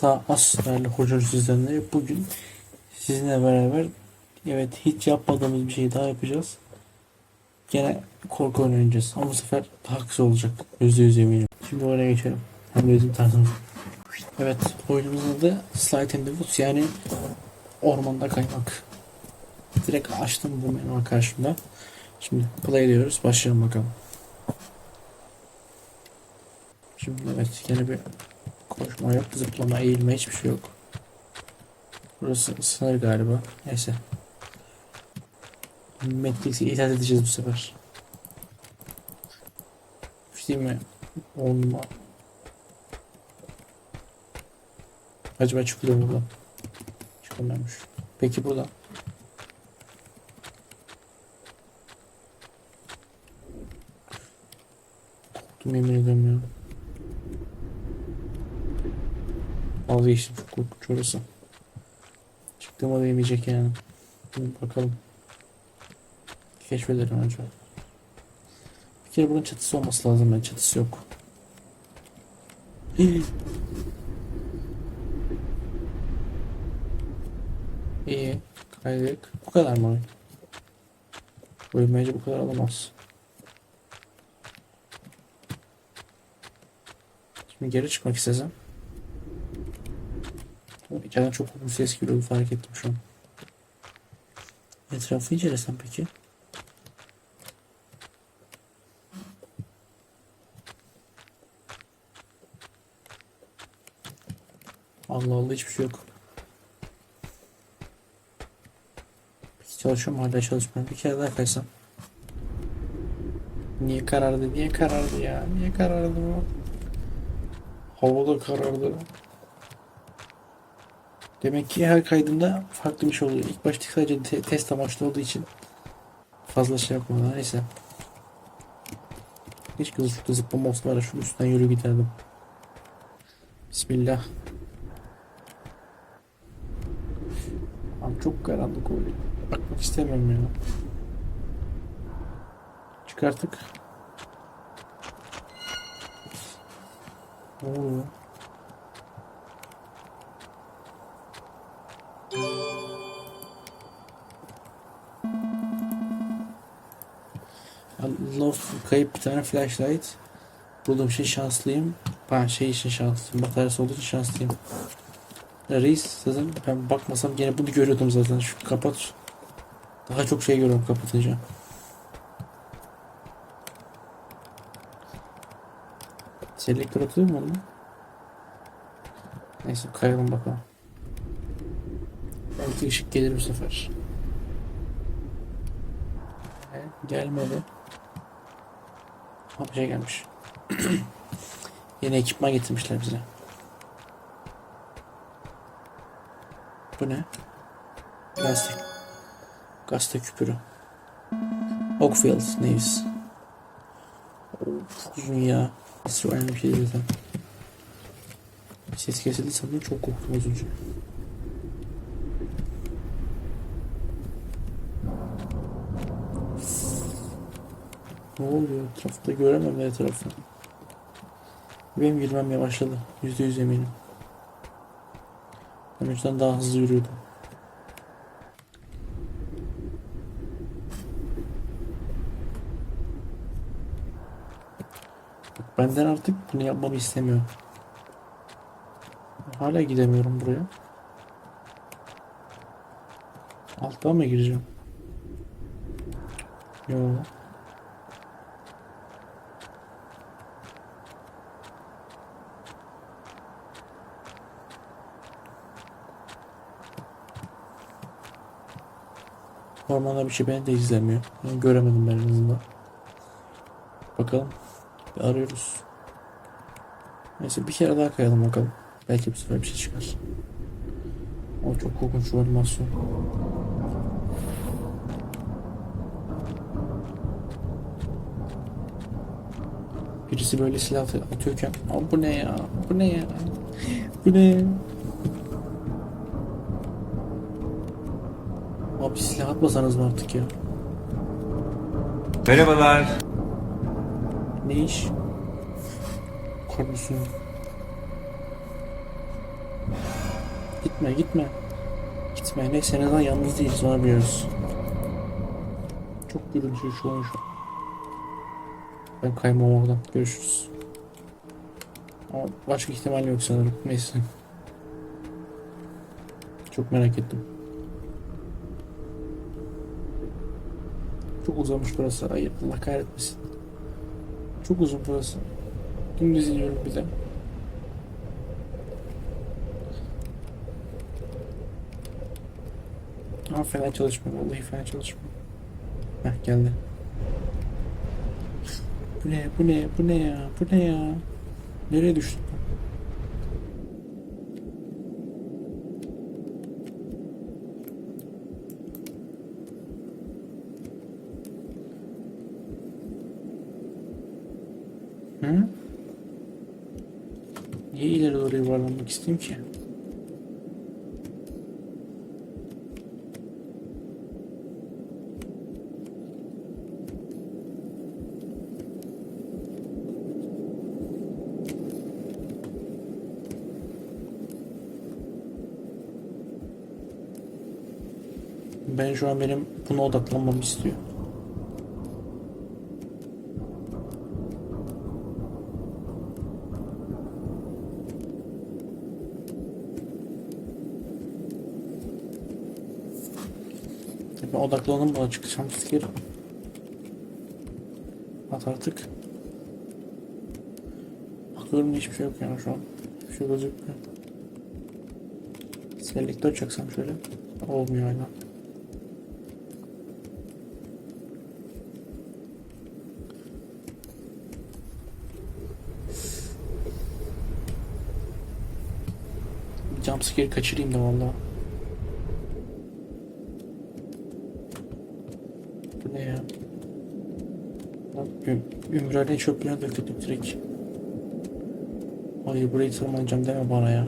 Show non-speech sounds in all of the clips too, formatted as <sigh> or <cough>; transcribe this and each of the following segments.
Sağ as değerli hoca sizlerle bugün sizinle beraber evet hiç yapmadığımız bir şey daha yapacağız. Gene korku oynayacağız ama bu sefer daha kısa olacak. Yüzde yüz eminim. Şimdi oraya geçelim. Hem de bizim tarzımız. Evet oyunumuzun adı Slide in the Woods yani ormanda kaymak. Direkt açtım bu menü karşımda. Şimdi play ediyoruz. Başlayalım bakalım. Şimdi evet yine bir koşma yok, zıplama, eğilme hiçbir şey yok. Burası sınır galiba. Neyse. Matrix'i icat edeceğiz bu sefer. Şey mi? Olma. Acaba çıkılıyor buradan? Çıkamıyormuş. Peki buradan. Korktum yemin ediyorum ya. Vazgeçtim çok korkunç orası. Çıktığıma değmeyecek yani. Şimdi bakalım. Keşfederim önce. Bir kere bunun çatısı olması lazım. Ben çatısı yok. <gasps> İyi. Kaydık. Bu kadar mı? bence bu kadar olamaz. Şimdi geri çıkmak istesem. İçeriden çok korkunç ses geliyordu fark ettim şu an. Etrafı incelesem peki? Allah Allah hiçbir şey yok. Peki çalışıyor mu hala çalışmıyor. Bir kere daha kaysam. Niye karardı? Niye karardı ya? Niye karardı bu? Havada karardı. Demek ki her kaydında farklı bir şey oluyor. İlk başta sadece te- test amaçlı olduğu için fazla şey yapmadım. Neyse. Hiç şurada zıplama olsa var şunun üstünden yürü giderdim. Bismillah. Abi çok karanlık oldu. Bakmak istemiyorum ya. Çıkarttık. Ne oluyor? Allah kayıp bir tane flashlight. Bulduğum şey şanslıyım. Ben şey için şanslıyım. Bataryası olduğu için şanslıyım. Reis zaten ben bakmasam gene bunu görüyordum zaten. Şu kapat. Daha çok şey görüyorum kapatınca. Selektör atıyor mu onu? Neyse kayalım bakalım. Belki ışık gelir bu sefer. Evet, gelmedi. Bir şey gelmiş. <clears throat> Yeni ekipman getirmişler bize. Bu ne? Gazete. Gazete küpürü. Oakfield News. Of, uzun ya. Nasıl önemli bir şey zaten. Ses kesildi sandım çok korktum az önce. Ne oluyor? Etrafta göremem ne etrafı. Benim girmem yavaşladı. Yüzde yüz eminim. Ben önceden daha hızlı yürüyordum. Benden artık bunu yapmamı istemiyor. Hala gidemiyorum buraya. Alttan mı gireceğim? Yok. Ormanda bir şey beni de izlemiyor. Yani göremedim ben en azından. Bakalım. Bir arıyoruz. Neyse bir kere daha kayalım bakalım. Belki bu sefer bir şey çıkar. O çok korkunç şu animasyon. Birisi böyle silah atıyorken Aa, bu ne ya? Bu ne ya? Bu ne? Abi silah atmasanız mı artık ya? Merhabalar. Ne iş? Kardeşim. Gitme gitme. Gitme. Neyse en azından yalnız değiliz onu biliyoruz. Çok gürültülü şu an şu an. Ben kaymam oradan. Görüşürüz. Ama başka ihtimal yok sanırım. Neyse. Çok merak ettim. Çok uzamış burası. Ay Allah kahretmesin. Çok uzun burası. Dümdüz iniyorum bir de. Ama fena çalışmıyor. Vallahi fena çalışmıyor. Heh geldi. Bu ne? Bu ne? Bu ne ya? Bu ne ya? Nereye düştük? Hı? Niye ileri doğru yuvarlanmak isteyeyim ki? Ben şu an benim buna odaklanmamı istiyor. Ben odaklandım buna çıkacağım sikerim. At artık. Bakıyorum hiçbir şey yok yani şu an. Hiçbir şey gözükmüyor. Selektör çaksam şöyle. Olmuyor hala. Jumpscare kaçırayım da valla. Bu ne ya? Lan üm- Ümraniye çöplüğüne döktük direkt. Hayır burayı tırmanacağım deme bana ya.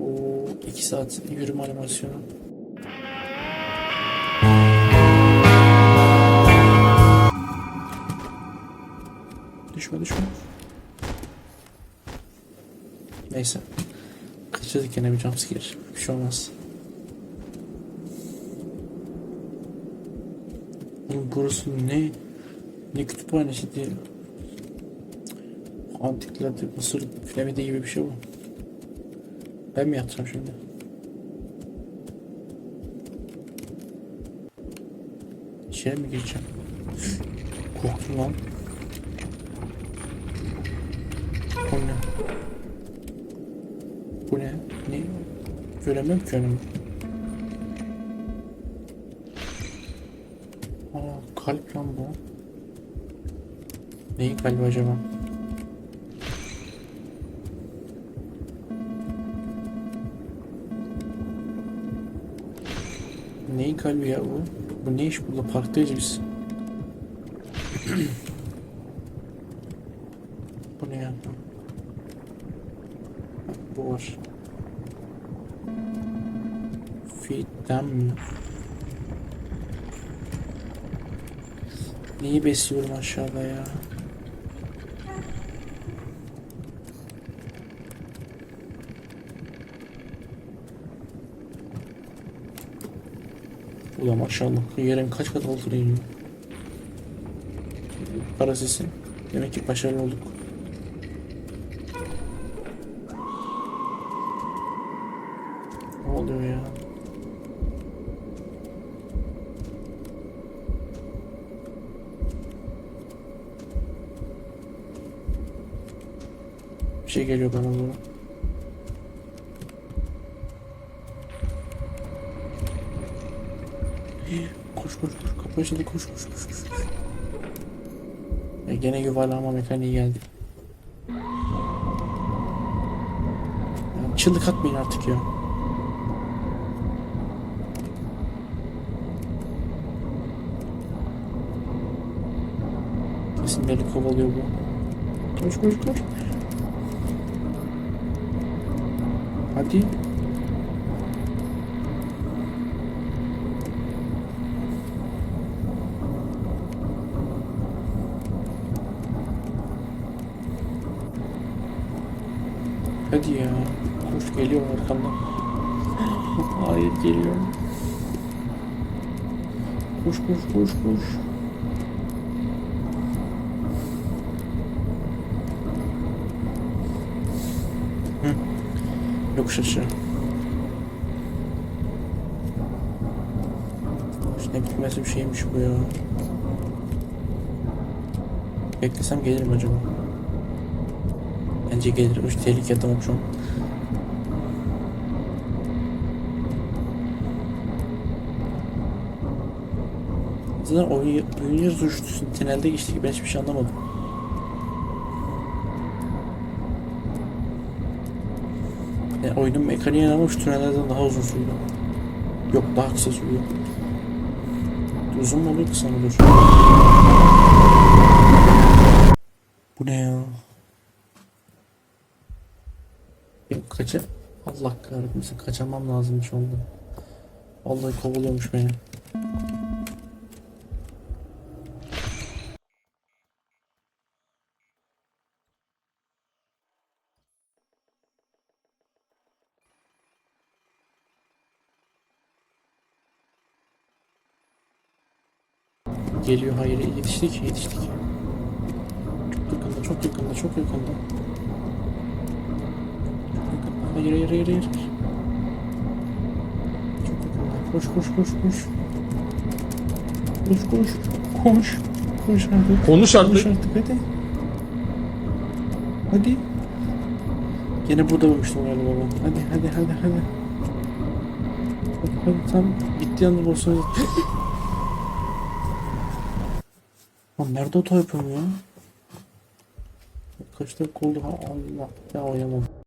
Oo, iki saat yürüme animasyonu. Düşme düşme. Neyse. Kaçırdık yine bir jumpscare. Bir şey olmaz. Burası ne? Ne kütüphanesi değil. Antiklerde Mısır piramidi gibi bir şey bu. Ben mi yatacağım şimdi? İçeri mi gireceğim? Korktum lan. O ne? Bu ne? Ne? Göremiyorum ki önümü. Kalp lan bu. Neyin kalbi acaba? Neyin kalbi ya bu? Bu ne iş burada? Parktayız biz. <clears throat> bu ne ya? Bu var. Feed'den mi? Neyi besliyorum aşağıda ya? Ulan maşallah yerin kaç kat altına iniyor. Para sesi. Demek ki başarılı olduk. Ne oluyor ya? Bir şey geliyor bana doğru. Koş koş koş kapı açıldı koş koş koş koş. Ya gene yuvarlama mekaniği geldi. Ya çığlık atmayın artık ya. Kesin beni kovalıyor bu. Koş koş koş. Hadi. Hadi ya. koş geliyor arkamdan. Hayır geliyor. Koş koş koş koş. Yokuş aşağı. İşte bitmesi bir şeymiş bu ya. Beklesem gelir mi acaba? Bence gelir. Üç tehlike tamam şu an. Zaten oyun, oynuyoruz uçtu. Tünelde geçtik. Ben hiçbir şey anlamadım. Yani oyunun mekaniği ama şu tünellerden daha uzun sürüyor. Yok daha kısa sürüyor. Uzun mu oluyor kısa mı oluyor? Bu ne ya? Ya kaça... Allah kahretmesin kaçamam lazım şu anda. Vallahi kovuluyormuş beni. Geliyor hayır yetiştik yetiştik. Çok yakında çok yakında çok yakında. Çok yakında. Hayır hayır hayır hayır. Çok yakında. Koş koş koş koş. Koş koş. Koş. Koş artık. Konuş artık. artık hadi. Hadi. Gene burada bulmuştum galiba ben. Hadi hadi hadi hadi. Hadi, hadi tam gitti yalnız olsun. Lan nerede hata yapıyorum ya? Kaç dakika oldu Allah ya oynamam.